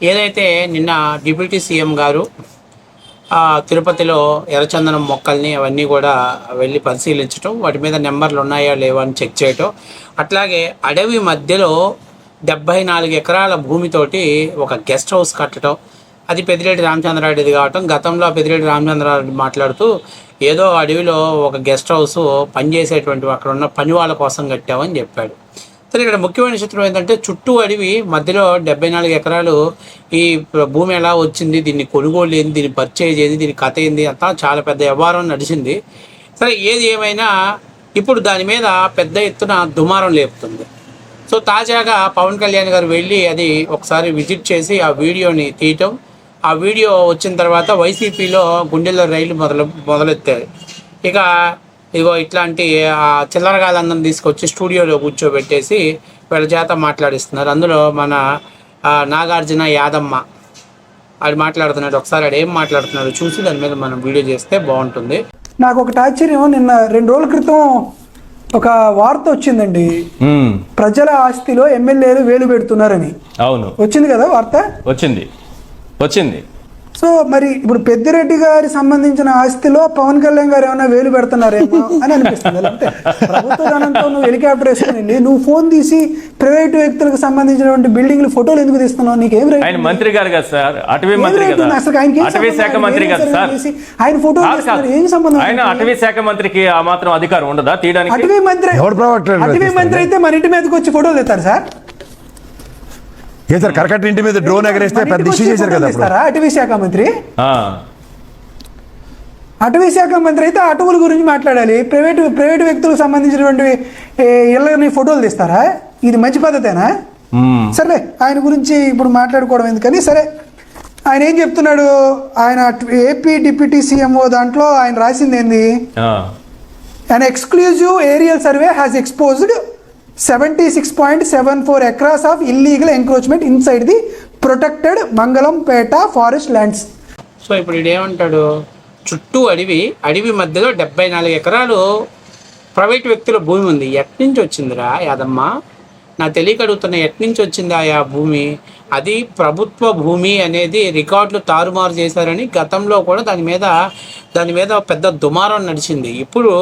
ఏదైతే నిన్న deputy CM గారు తిరుపతిలో ఎర్రచందనం మొక్కల్ని అవన్నీ కూడా వెళ్ళి పరిశీలించటం వాటి మీద నెంబర్లు ఉన్నాయా లేవా అని చెక్ చేయటం అట్లాగే అడవి మధ్యలో డెబ్బై నాలుగు ఎకరాల భూమితోటి ఒక గెస్ట్ హౌస్ కట్టడం అది పెద్దిరెడ్డి రామచంద్రారెడ్డిది కావటం గతంలో పెద్దిరెడ్డి రామచంద్రారెడ్డి మాట్లాడుతూ ఏదో అడవిలో ఒక గెస్ట్ హౌస్ పనిచేసేటువంటి అక్కడ ఉన్న పని వాళ్ళ కోసం కట్టామని చెప్పాడు. సరే ఇక్కడ ముఖ్యమైన చిత్రం ఏంటంటే చుట్టూ అడవి మధ్యలో డెబ్బై నాలుగు ఎకరాలు ఈ భూమి ఎలా వచ్చింది దీన్ని కొనుగోలు ఏంది దీన్ని పర్చేజ్ ఏంది దీని కథ ఏంది అంతా చాలా పెద్ద వ్యవహారం నడిచింది. సరే ఏది ఏమైనా ఇప్పుడు దాని మీద పెద్ద ఎత్తున దుమారం లేపుతుంది. సో తాజాగా పవన్ కళ్యాణ్ గారు వెళ్ళి అది ఒకసారి విజిట్ చేసి ఆ వీడియోని తీయటం. ఆ వీడియో వచ్చిన తర్వాత వైసీపీలో గుండెల్లో రైలు మొదలు మొదలెత్తారు. ఇక ఇగో ఇట్లాంటి చిల్లరగాళ్ళందరిని తీసుకొచ్చి స్టూడియోలో కూర్చోబెట్టేసి వీళ్ళ చేత మాట్లాడిస్తున్నారు. అందులో మన నాగార్జున యాదమ్మ. ఆడు మాట్లాడుతున్నాడు. ఒకసారి ఆడు ఏం మాట్లాడుతున్నాడు చూసి దాని మీద మనం వీడియో చేస్తే బాగుంటుంది. నాకు ఒకటి ఆశ్చర్యం. నిన్న రెండు రోజుల క్రితం ఒక వార్త వచ్చిందండి. ప్రజల ఆస్తిలో ఎమ్మెల్యేలు వేలు పెడుతున్నారని. అవును. వచ్చింది కదా వార్త? వచ్చింది. వచ్చింది. సో మరి ఇప్పుడు పెద్దిరెడ్డి గారి సంబంధించిన ఆస్తిలో పవన్ కళ్యాణ్ గారు ఏమైనా వేలు పెడుతున్నారేమో అని అనిపిస్తుంది అంటే ప్రభుత్వ ధనంతో నువ్వు హెలికాప్టర్ వేసుకుని నువ్వు ఫోన్ తీసి ప్రైవేట్ వ్యక్తులకు సంబంధించినటువంటి బిల్డింగ్లు ఫోటోలు ఎందుకు తీస్తున్నావు నీకేం రైట్ ఆయన మంత్రి గారు కదా సార్ అటవీ ఏం మంత్రి కదా? అసలు ఆయనకి ఏం అటవీ సంబంధం? శాఖ ఆయన మంత్రి కదా సార్ ఆయన. తీస్తున్నారు. ఏం సంబంధం ఆయన? అటవీ శాఖ మంత్రికి ఆ మాత్రం అధికారం ఉండదా తీయడానికి అటవీ మంత్రి అటవీ? మంత్రి అయితే మన ఇంటి మీదకి వచ్చి ఫోటోలు తెస్తారు సార్ ఏ సార్ కరకట్ట ఇంటి మీద డ్రోన్ ఎగరేస్తే పెద్ద ఇష్యూ చేశారు కదా అటవీ శాఖ మంత్రి? ఆ, అటవీ శాఖ మంత్రి అయితే అటవుల గురించి మాట్లాడాలి. ప్రైవేటు ప్రైవేటు వ్యక్తులకు సంబంధించినటువంటి ఇళ్ళని ఫోటోలు తీస్తారా? ఇది మంచి పద్ధతేనా. సరే ఆయన గురించి ఇప్పుడు మాట్లాడుకోవడం ఎందుకని? సరే ఆయన ఏం చెప్తున్నాడు? ఆయన ఏపీ డిప్యూటీ సీఎంఓ దాంట్లో ఆయన రాసింది ఏంది? ఆ, An exclusive aerial survey has exposed 76.74 acres of of illegal inside inside the protected Mangalampeta forest lands so ఇప్పుడు ఇదేమంటాడు చుట్టూ అడవి అడవి మధ్యలో డెబ్బై నాలుగు ఎకరాలు ప్రైవేట్ వ్యక్తుల భూమి ఉంది. ఎట్నుంచి వచ్చిందిరా యాదమ్మ? నా తెలియక అడుగుతున్న ఎట్నుంచి వచ్చిందా ఆ భూమి? అది ప్రభుత్వ భూమి అనేది రికార్డులు తారుమారు చేశారని గతంలో కూడా దాని మీద దాని మీద పెద్ద దుమారం నడిచింది. ఇప్పుడు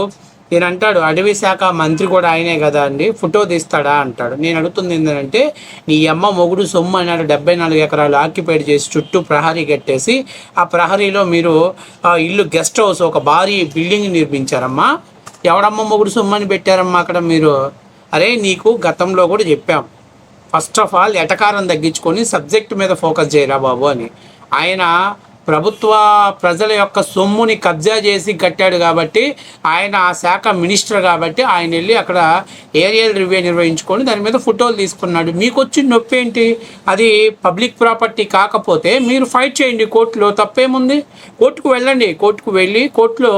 నేను అంటాడు అటవీ శాఖ మంత్రి కూడా ఆయనే కదా అండి ఫోటో తీస్తాడా అంటాడు. నేను అడుగుతుంది ఏంటంటే నీ అమ్మ మొగుడు సొమ్ము అన్నాడు డెబ్బై నాలుగు ఎకరాలు ఆక్యుపైడ్ చేసి చుట్టూ ప్రహరీ కట్టేసి ఆ ప్రహరీలో మీరు ఆ ఇల్లు గెస్ట్ హౌస్ ఒక భారీ బిల్డింగ్ నిర్మించారమ్మా. ఎవడమ్మ మొగుడు సొమ్ము అని పెట్టారమ్మా అక్కడ మీరు? అరే నీకు గతంలో కూడా చెప్పాం. ఫస్ట్ ఆఫ్ ఆల్ ఎటకారం తగ్గించుకొని సబ్జెక్ట్ మీద ఫోకస్ చేయరా బాబు అని. ఆయన ప్రభుత్వ ప్రజల యొక్క సొమ్ముని కబ్జా చేసి కట్టాడు కాబట్టి ఆయన ఆ శాఖ మినిస్టర్ కాబట్టి ఆయన వెళ్ళి అక్కడ ఏరియల్ రివ్యూ నిర్వహించుకొని దాని మీద ఫోటోలు తీసుకున్నాడు. మీకు వచ్చిన నొప్పి ఏంటి? అది పబ్లిక్ ప్రాపర్టీ కాకపోతే మీరు ఫైట్ చేయండి కోర్టులో తప్పేముంది? కోర్టుకు వెళ్ళండి. కోర్టుకు వెళ్ళి కోర్టులో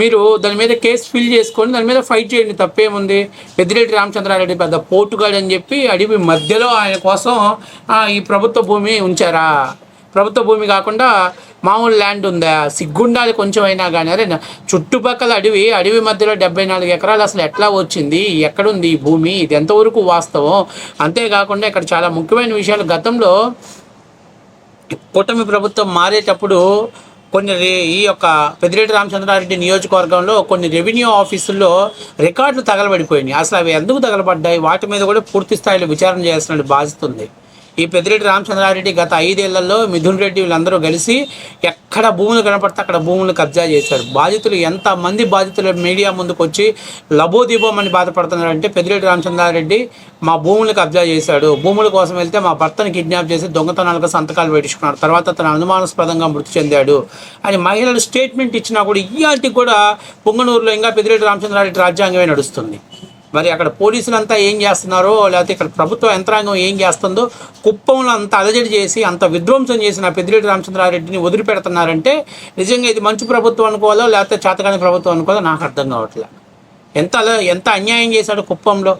మీరు దాని మీద కేసు ఫిల్ చేసుకొని దాని మీద ఫైట్ చేయండి తప్పేముంది? పెద్దిరెడ్డి రామచంద్రారెడ్డి పెద్ద పోర్టుగాడు అని చెప్పి అడవి మధ్యలో ఆయన కోసం ఈ ప్రభుత్వ భూమి ఉంచారా? ప్రభుత్వ భూమి కాకుండా మామూలు ల్యాండ్ ఉందా? సిగ్గుండాలి కొంచెం అయినా కానీ అరే చుట్టుపక్కల అడవి అడవి మధ్యలో డెబ్బై నాలుగు ఎకరాలు అసలు ఎట్లా వచ్చింది? ఎక్కడుంది ఈ భూమి? ఇది ఎంతవరకు వాస్తవం? అంతేకాకుండా ఇక్కడ చాలా ముఖ్యమైన విషయాలు. గతంలో కూటమి ప్రభుత్వం మారేటప్పుడు కొన్ని రే- ఈ యొక్క పెద్దిరెడ్డి రామచంద్రారెడ్డి నియోజకవర్గంలో కొన్ని రెవెన్యూ ఆఫీసుల్లో రికార్డులు తగలబడిపోయినాయి. అసలు అవి ఎందుకు తగలబడ్డాయి? వాటి మీద కూడా పూర్తి స్థాయిలో విచారణ చేయాల్సిన బాధ్యత ఉంది ఈ పెద్దిరెడ్డి రామచంద్రారెడ్డి గత ఐదేళ్ళలో మిథున్ రెడ్డి వీళ్ళందరూ కలిసి ఎక్కడ భూములు కనపడితే అక్కడ భూములు కబ్జా చేశారు. బాధితులు ఎంత మంది బాధితులు మీడియా ముందుకు వచ్చి లబోదీపం అని బాధపడుతున్నారంటే పెద్దిరెడ్డి రామచంద్రారెడ్డి మా భూములు కబ్జా చేశాడు. భూముల కోసం వెళ్తే మా భర్తను కిడ్నాప్ చేసి దొంగతనాలకు సంతకాలు పెట్టించుకున్నాడు తర్వాత తన అనుమానాస్పదంగా మృతి చెందాడు అని మహిళలు స్టేట్మెంట్ ఇచ్చినా కూడా ఇయాటికి కూడా పొంగనూరులో ఇంకా పెద్దిరెడ్డి రామచంద్రారెడ్డి రాజ్యాంగమే నడుస్తుంది. మరి అక్కడ పోలీసులంతా ఏం చేస్తున్నారో లేకపోతే ఇక్కడ ప్రభుత్వ యంత్రాంగం ఏం చేస్తుందో కుప్పంలో అంత అలజడి చేసి అంత విధ్వంసం చేసిన పెద్దిరెడ్డి రామచంద్రారెడ్డిని వదిలిపెడుతున్నారంటే నిజంగా ఇది మంచి ప్రభుత్వం అనుకోవాలో లేకపోతే చేతకాని ప్రభుత్వం అనుకోవాలో నాకు అర్థం కావట్లే. ఎంత అల ఎంత అన్యాయం చేశాడు కుప్పంలో?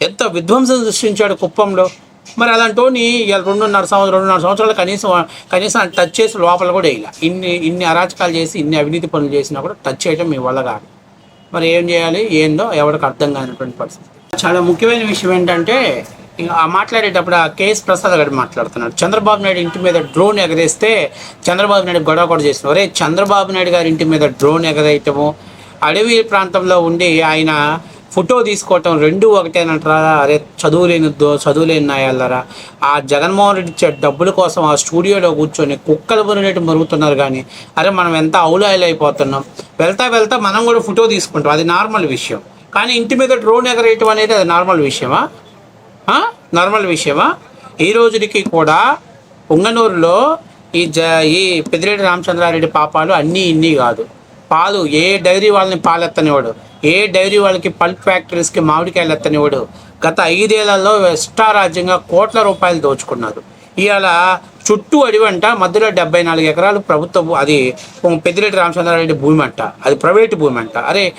ఎంత విధ్వంసం సృష్టించాడు కుప్పంలో? మరి అలాంటి ఇవాళ రెండున్నర సంవత్సరం రెండున్నర సంవత్సరాలు కనీసం కనీసం టచ్ చేసి లోపల కూడా వేయాలి. ఇన్ని ఇన్ని అరాచకాలు చేసి ఇన్ని అవినీతి పనులు చేసినా కూడా టచ్ చేయడం మీ వల్ల కాదు. మరి ఏం చేయాలి ఏందో ఎవరికి అర్థం కానటువంటి పరిస్థితి. చాలా ముఖ్యమైన విషయం ఏంటంటే ఆ మాట్లాడేటప్పుడు ఆ కేఎస్ ప్రసాద్ గారు మాట్లాడుతున్నాడు చంద్రబాబు నాయుడు ఇంటి మీద డ్రోన్ ఎగరేస్తే చంద్రబాబు నాయుడు గొడవ కూడా చేసిన ఒరే చంద్రబాబు నాయుడు గారి ఇంటి మీద డ్రోన్ ఎగరేయటము అడవి ప్రాంతంలో ఉండి ఆయన ఫోటో తీసుకోవటం రెండు ఒకటేనంటారా? అరే చదువు లేని దో చదువు నాయాలరా? ఆ జగన్మోహన్ రెడ్డి ఇచ్చే డబ్బుల కోసం ఆ స్టూడియోలో కూర్చొని కుక్కలు మురినట్టు మరుగుతున్నారు కానీ అరే మనం ఎంత అవులాయలు అయిపోతున్నాం వెళ్తా వెళ్తా మనం కూడా ఫోటో తీసుకుంటాం. అది నార్మల్ విషయం. కానీ ఇంటి మీద డ్రోన్ ఎగరేయటం అనేది అది నార్మల్ విషయమా? నార్మల్ విషయమా? ఈ రోజుకి కూడా ఉంగనూరులో ఈ జ ఈ పెద్దిరెడ్డి రామచంద్రారెడ్డి పాపాలు అన్నీ ఇన్ని కాదు. పాలు ఏ డైరీ వాళ్ళని పాలెత్తనివాడు ఏ డైరీ వాళ్ళకి పల్ప్ ఫ్యాక్టరీస్కి మామిడికాయలు ఎత్తనివాడు గత ఐదేళ్ళలో రాజ్యంగా కోట్ల రూపాయలు దోచుకున్నారు ఇవాళ చుట్టూ అడివంట మధ్యలో డెబ్బై నాలుగు ఎకరాలు ప్రభుత్వ అది పెద్దిరెడ్డి రామచంద్రారెడ్డి భూమి అంట. అది ప్రైవేటు భూమి అంట. అరే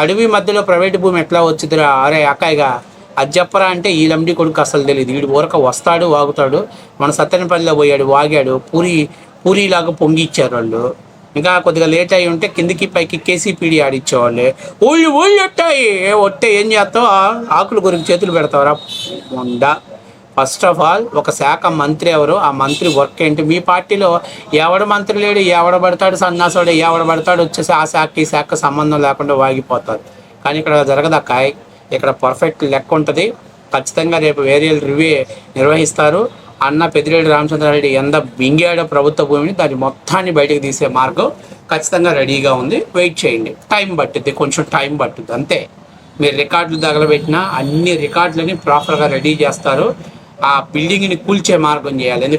అడవి మధ్యలో ప్రైవేటు భూమి ఎట్లా వచ్చిందిరా? అరే అక్కాయిగా అది చెప్పరా అంటే ఈ లంబడి కొడుకు అసలు తెలియదు వీడు ఊరక వస్తాడు వాగుతాడు. మన సత్తెనపల్లిలో పోయాడు వాగాడు పూరి పూరిలాగా పొంగిచ్చారు వాళ్ళు. ఇంకా కొద్దిగా లేట్ అయి ఉంటే కిందికి పైకి కేసీపీడీ ఆడిచ్చేవాళ్ళే. ఊళ్ళు ఊళ్ళు ఒట్టాయి ఒట్టే ఏం చేస్తావు? ఆ- గురికి గురించి చేతులు పెడతావరా. ఉండా. ఫస్ట్ ఆఫ్ ఆల్ ఒక శాఖ మంత్రి ఎవరు? ఆ మంత్రి వర్క్ ఏంటి? మీ పార్టీలో ఎవడ మంత్రి లేడు? ఎవడ పడతాడు? సన్నాసుడు ఎవడ పడతాడు? వచ్చేసి ఆ శాఖకి ఈ శాఖ సంబంధం లేకుండా వాగిపోతారు. కానీ ఇక్కడ జరగదు అక్కాయ్. ఇక్కడ పర్ఫెక్ట్ లెక్క ఉంటుంది. ఖచ్చితంగా రేపు వేరియల్ రివ్యూ నిర్వహిస్తారు. అన్న పెద్దిరెడ్డి రామచంద్రారెడ్డి ఎంత బింగాడో ప్రభుత్వ భూమిని దాని మొత్తాన్ని బయటకు తీసే మార్గం ఖచ్చితంగా రెడీగా ఉంది. వెయిట్ చేయండి. టైం పట్టుద్ది. కొంచెం టైం పట్టుద్ది. అంతే. మీరు రికార్డులు తగలబెట్టినా అన్ని రికార్డులని ప్రాపర్గా రెడీ చేస్తారు. ఆ బిల్డింగ్ని కూల్చే మార్గం చేయాలి. ఎందుకంటే